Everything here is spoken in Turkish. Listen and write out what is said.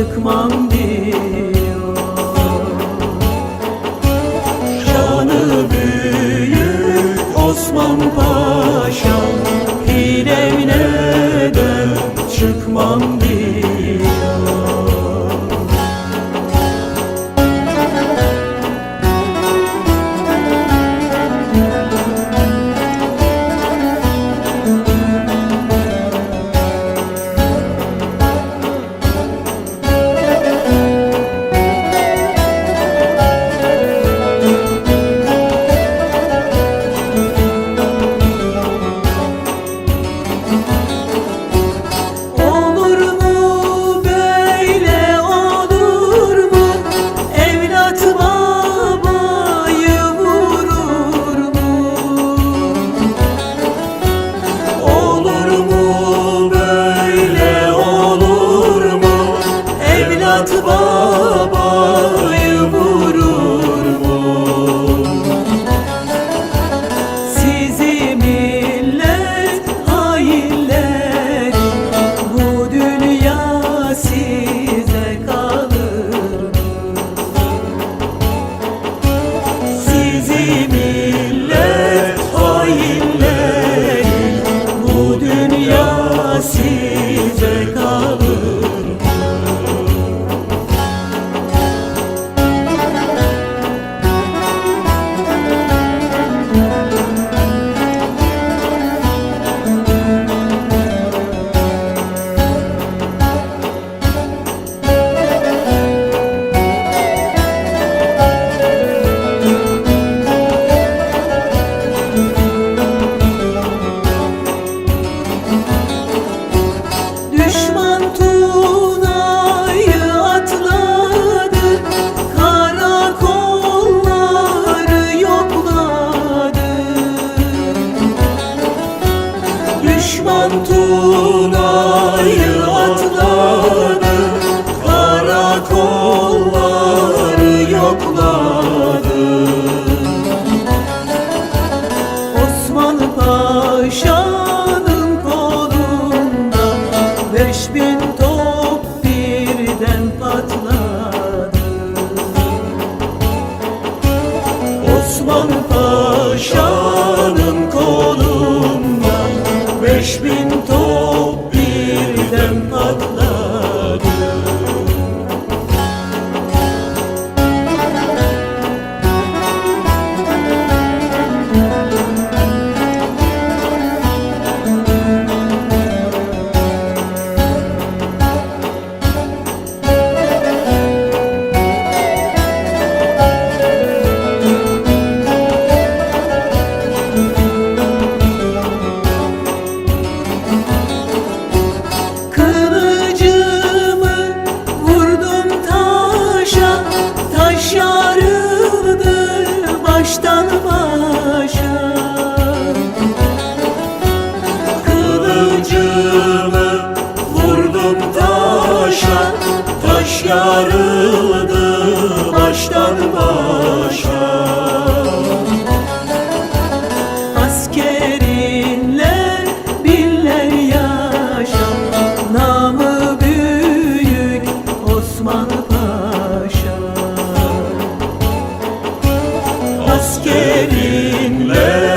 çıkmam Osman Paşa'nın Taş yarıldı baştan başa. Kılıcımı vurdum taşa Taş yarıldı ellerinle